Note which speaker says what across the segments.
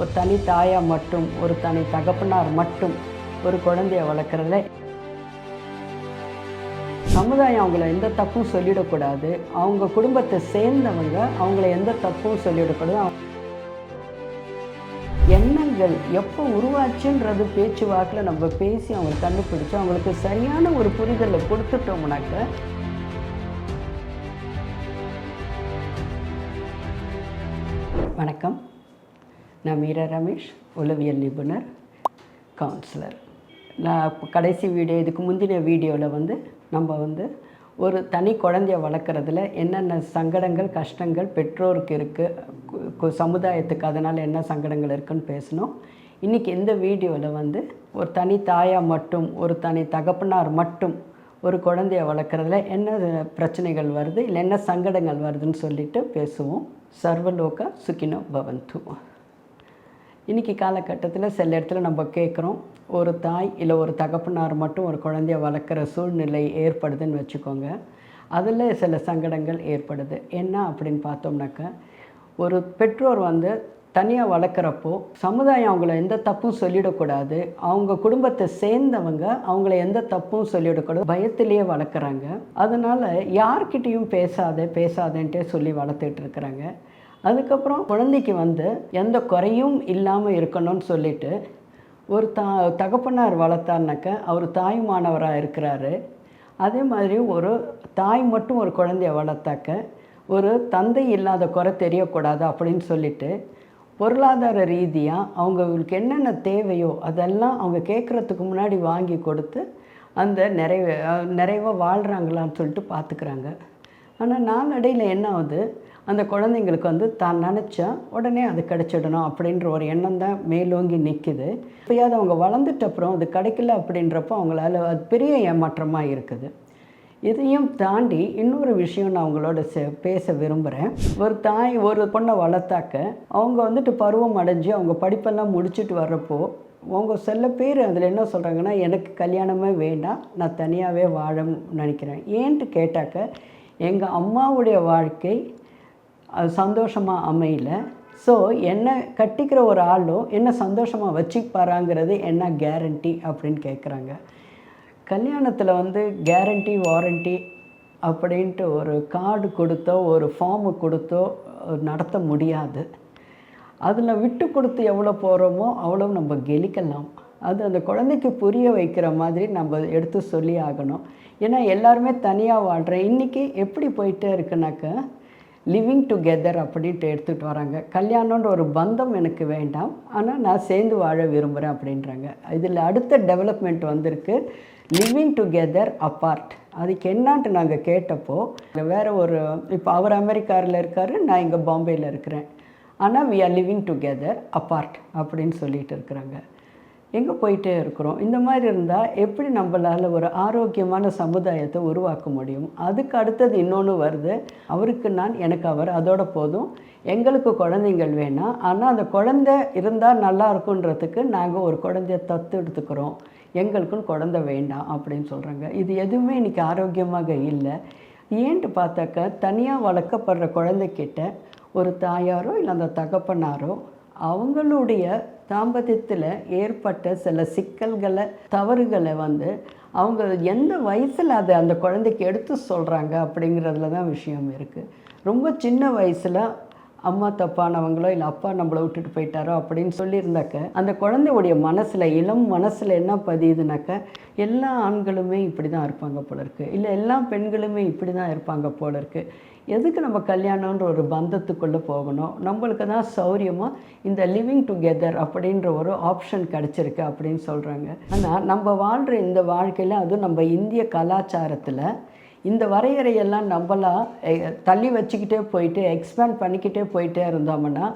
Speaker 1: ஒரு தனி தாயாக மட்டும் ஒரு தனி தகப்பனார் மட்டும் ஒரு குழந்தைய வளர்க்குறதுல சமுதாயம் அவங்கள எந்த தப்பும் சொல்லிடக்கூடாது. அவங்க குடும்பத்தை சேர்ந்தவங்க அவங்கள எந்த தப்பும் சொல்லிடக்கூடாது. எண்ணங்கள் எப்போ உருவாச்சுன்றது பேச்சுவாக்கில் நம்ம பேசி அவங்களை கண்டுபிடிச்சு அவங்களுக்கு சரியான ஒரு புரிதலை கொடுத்துட்டோம்னாக்க வணக்கம். நான் மீரா ரமேஷ் உளவியல் நிபுணர் கவுன்சிலர் நான் கடைசி வீடியோ இதுக்கு முந்தின வீடியோவில் வந்து நம்ம வந்து ஒரு தனி குழந்தைய வளர்க்குறதுல என்னென்ன சங்கடங்கள் கஷ்டங்கள் பெற்றோருக்கு இருக்குது சமுதாயத்துக்கு அதனால் என்ன சங்கடங்கள் இருக்குன்னு பேசணும். இன்றைக்கி இந்த வீடியோவில் வந்து ஒரு தனி தாயாக மட்டும் ஒரு தனி தகப்பனார் மட்டும் ஒரு குழந்தைய வளர்க்குறதுல என்ன பிரச்சனைகள் வருது இல்லை என்ன சங்கடங்கள் வருதுன்னு சொல்லிட்டு பேசுவோம். சர்வலோக சுகினோ பவந்து. இன்றைக்கி காலகட்டத்தில் சில இடத்துல நம்ம கேட்குறோம் ஒரு தாய் இல்லை ஒரு தகப்பனார் மட்டும் ஒரு குழந்தைய வளர்க்குற சூழ்நிலை ஏற்படுதுன்னு வச்சுக்கோங்க. அதில் சில சங்கடங்கள் ஏற்படுது. என்ன அப்படின்னு பார்த்தோம்னாக்கா ஒரு பெற்றோர் வந்து தனியாக வளர்க்குறப்போ சமுதாயம் அவங்கள எந்த தப்பும் சொல்லிடக்கூடாது. அவங்க குடும்பத்தை சேர்ந்தவங்க அவங்கள எந்த தப்பும் சொல்லிடக்கூடாது. பயத்திலேயே வளர்க்குறாங்க. அதனால் யார்கிட்டேயும் பேசாத பேசாதேன்ட்டே சொல்லி வளர்த்துட்டு இருக்கிறாங்க. அதுக்கப்புறம் குழந்தைக்கு வந்து எந்த குறையும் இல்லாமல் இருக்கணும்னு சொல்லிட்டு ஒரு தா தகப்பனார் வளர்த்தாருனாக்க அவர் தாய் மாணவராக இருக்கிறாரு. அதே மாதிரி ஒரு தாய் மட்டும் ஒரு குழந்தைய வளர்த்தாக்க ஒரு தந்தை இல்லாத குறை தெரியக்கூடாது அப்படின்னு சொல்லிட்டு பொருளாதார ரீதியாக அவங்களுக்கு என்னென்ன தேவையோ அதெல்லாம் அவங்க கேட்குறதுக்கு முன்னாடி வாங்கி கொடுத்து அந்த நிறைவு நிறைவாக வாழ்கிறாங்களான்னு சொல்லிட்டு பார்த்துக்குறாங்க ஆனால் நாளடையில் என்ன ஆகுது? அந்த குழந்தைங்களுக்கு வந்து தான் நினச்சா உடனே அது கிடைச்சிடணும் அப்படின்ற ஒரு எண்ணம் தான் மேலோங்கி நிற்கிது இப்போயாவது அவங்க வளர்ந்துட்ட அப்புறம் அது கிடைக்கல அப்படின்றப்போ அவங்களால அது பெரிய ஏமாற்றமாக இருக்குது. இதையும் தாண்டி இன்னொரு விஷயம் நான் அவங்களோட சே பேச விரும்புகிறேன் ஒரு தாய் ஒரு பொண்ணை வளர்த்தாக்க அவங்க வந்துட்டு பருவம் அடைஞ்சு அவங்க படிப்பெல்லாம் முடிச்சுட்டு வர்றப்போ அவங்க சில பேர் அதில் என்ன சொல்கிறாங்கன்னா எனக்கு கல்யாணமே வேண்டாம் நான் தனியாகவே வாழ நினைக்கிறேன். ஏன்ட்டு கேட்டாக்க எங்கள் அம்மாவுடைய வாழ்க்கை சந்தோஷமாக அமையல. ஸோ என்னை கட்டிக்கிற ஒரு ஆளும் என்ன சந்தோஷமாக வச்சுப்பாராங்கிறது என்ன கேரண்டி அப்படின்னு கேட்குறாங்க கல்யாணத்தில் வந்து கேரண்டி வாரண்டி அப்படின்ட்டு ஒரு கார்டு கொடுத்தோ ஒரு ஃபார்மு கொடுத்தோ நடத்த முடியாது. அதில் விட்டு கொடுத்து எவ்வளோ போகிறோமோ அவ்வளோ நம்ம கெலிக்கலாம் அது அந்த குழந்தைக்கு புரிய வைக்கிற மாதிரி நம்ம எடுத்து சொல்லி ஆகணும். ஏன்னா எல்லாருமே தனியாக வாழ்கிறேன் இன்றைக்கி எப்படி போயிட்டே இருக்குனாக்கா லிவிங் டுகெதர் அப்படின்ட்டு எடுத்துகிட்டு வராங்க. கல்யாணன்ற ஒரு பந்தம் எனக்கு வேண்டாம். ஆனால் நான் சேர்ந்து வாழ விரும்புகிறேன் அப்படின்றாங்க. இதில் அடுத்த டெவலப்மெண்ட் வந்திருக்கு. லிவிங் டுகெதர் அப்பார்ட் அதுக்கு என்னான்ட்டு நாங்கள் கேட்டப்போ வேறு ஒரு இப்போ அவர் அமெரிக்காவில் இருக்கார் நான் இங்கே பாம்பேயில் இருக்கிறேன். ஆனால் we are living together apart அப்படின்னு சொல்லிட்டு இருக்கிறாங்க. எங்கே போயிட்டே இருக்கிறோம்? இந்த மாதிரி இருந்தால் எப்படி நம்மளால் ஒரு ஆரோக்கியமான சமுதாயத்தை உருவாக்க முடியும்? அதுக்கு அடுத்தது இன்னொன்று வருது. அவருக்கு நான் எனக்கு அவர் அதோட போதும். எங்களுக்கு குழந்தைங்கள் வேணாம் ஆனால் அந்த குழந்தை இருந்தால் நல்லா இருக்குன்றதுக்கு நாங்கள் ஒரு குழந்தைய தத்து எடுத்துக்கிறோம். எங்களுக்கும் குழந்தை வேண்டாம் அப்படின்னு சொல்கிறாங்க இது எதுவுமே இன்றைக்கி ஆரோக்கியமாக இல்லை. ஏன்ட்டு பார்த்தாக்க தனியாக வளர்க்கப்படுற குழந்தைக்கிட்ட ஒரு தாயாரோ இல்லை அந்த தகப்பனாரோ அவங்களுடைய தாம்பத்தியத்தில் ஏற்பட்ட சில சிக்கல்களை தவறுகளை வந்து அவங்க எந்த வயசில் அதை அந்த குழந்தைக்கு எடுத்து சொல்கிறாங்க அப்படிங்கிறதுல தான் விஷயம் இருக்குது ரொம்ப சின்ன வயசில் அம்மா தப்பானவங்களோ இல்லை அப்பா நம்மளை விட்டுட்டு போயிட்டாரோ அப்படின்னு சொல்லியிருந்தாக்க அந்த குழந்தையுடைய மனசில் இளம் மனசில் என்ன பதியுதுனாக்க எல்லா ஆண்களுமே இப்படி தான் இருப்பாங்க போல இருக்கு. இல்லை எல்லா பெண்களுமே இப்படி தான் இருப்பாங்க போல இருக்கு. எதுக்கு நம்ம கல்யாணன்ற ஒரு பந்தத்துக்குள்ளே போகணும்? நம்மளுக்கு தான் சௌரியமாக இந்த லிவிங் டுகெதர் அப்படின்ற ஒரு ஆப்ஷன் கிடச்சிருக்கு அப்படின்னு சொல்கிறாங்க ஆனால் நம்ம வாழ்கிற இந்த வாழ்க்கையில் அதுவும் நம்ம இந்திய கலாச்சாரத்தில் இந்த வரையறையெல்லாம் நம்மளாம் தள்ளி வச்சுக்கிட்டே போயிட்டு எக்ஸ்பேண்ட் பண்ணிக்கிட்டே போயிட்டே இருந்தோம்னா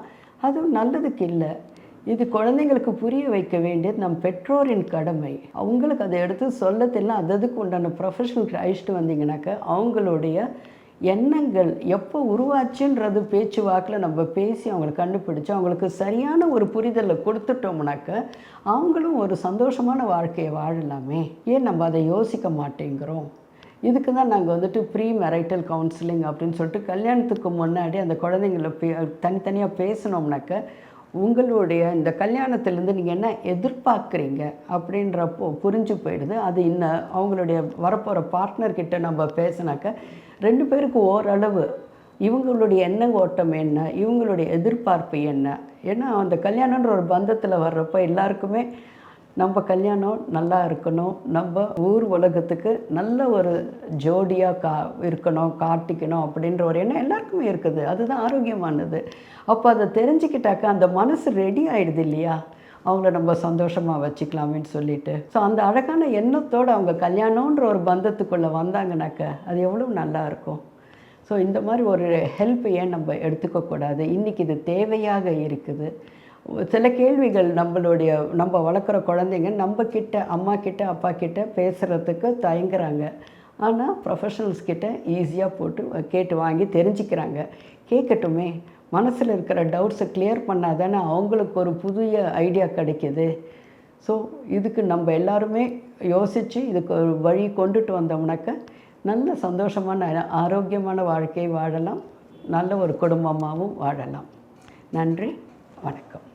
Speaker 1: அதுவும் நல்லதுக்கு இல்லை. இது குழந்தைங்களுக்கு புரிய வைக்க வேண்டியது நம் பெற்றோரின் கடமை. அவங்களுக்கு அதை எடுத்து சொல்ல தெரியல அதுக்கு உண்டான ப்ரொஃபஷனல் அழிச்சிட்டு வந்தீங்கன்னாக்கா அவங்களுடைய எண்ணங்கள் எப்போ உருவாச்சுன்றது பேச்சுவாக்கில் நம்ம பேசி அவங்களை கண்டுபிடிச்சு அவங்களுக்கு சரியான ஒரு புரிதலை கொடுத்துட்டோம்னாக்க அவங்களும் ஒரு சந்தோஷமான வாழ்க்கையை வாழலாமே. ஏன் நம்ம அதை யோசிக்க மாட்டேங்கிறோம்? இதுக்கு தான் நாங்கள் வந்துட்டு ப்ரீ மெரைட்டல் கவுன்சிலிங் அப்படின்னு சொல்லிட்டு கல்யாணத்துக்கு முன்னாடி அந்த குழந்தைங்கள பே தனித்தனியாக பேசினோம்னாக்க உங்களுடைய இந்த கல்யாணத்துலேருந்து நீங்கள் என்ன எதிர்பார்க்குறீங்க அப்படின்றப்போ புரிஞ்சு போயிடுது. அது இன்னும் அவங்களுடைய வரப்போகிற பார்ட்னர்கிட்ட நம்ம பேசினாக்க ரெண்டு பேருக்கு ஓரளவு இவங்களுடைய எண்ண ஓட்டம் என்ன இவங்களுடைய எதிர்பார்ப்பு என்ன? ஏன்னா அந்த கல்யாணன்ற ஒரு பந்தத்தில் வர்றப்போ எல்லாருக்குமே நம்ம கல்யாணம் நல்லா இருக்கணும். நம்ம ஊர் உலகத்துக்கு நல்ல ஒரு ஜோடியாக கா இருக்கணும் காட்டிக்கணும் அப்படின்ற ஒரு எண்ணம் எல்லாருக்குமே இருக்குது. அதுதான் ஆரோக்கியமானது. அப்போ அதை தெரிஞ்சுக்கிட்டாக்கா அந்த மனசு ரெடி ஆகிடுது இல்லையா? அவங்கள நம்ம சந்தோஷமாக வச்சுக்கலாமேன்னு சொல்லிட்டு. ஸோ அந்த அழகான எண்ணத்தோடு அவங்க கல்யாணன்ற ஒரு பந்தத்துக்குள்ளே வந்தாங்கனாக்க அது எவ்வளோ நல்லாயிருக்கும் ஸோ இந்த மாதிரி ஒரு ஹெல்ப் ஏன் நம்ம எடுத்துக்கக்கூடாது? இன்றைக்கி இது தேவையாக இருக்குது. சில கேள்விகள் நம்மளுடைய நம்ம வளர்க்குற குழந்தைங்க நம்ம கிட்ட அம்மா கிட்ட அப்பா கிட்ட பேசுகிறதுக்கு தயங்குறாங்க. ஆனால் ப்ரொஃபஷனல்ஸ் கிட்ட ஈஸியாக போட்டு கேட்டு வாங்கி தெரிஞ்சுக்கிறாங்க. கேட்கட்டுமே மனசில் இருக்கிற டவுட்ஸை கிளியர் பண்ணால் தானே அவங்களுக்கு ஒரு புதிய ஐடியா கிடைக்கிது. ஸோ இதுக்கு நம்ம எல்லாருமே யோசித்து இதுக்கு ஒரு வழி கொண்டுட்டு வந்தோம்னாக்க நல்ல சந்தோஷமான ஆரோக்கியமான வாழ்க்கையை வாழலாம். நல்ல ஒரு குடும்பமாகவும் வாழலாம். நன்றி வணக்கம்.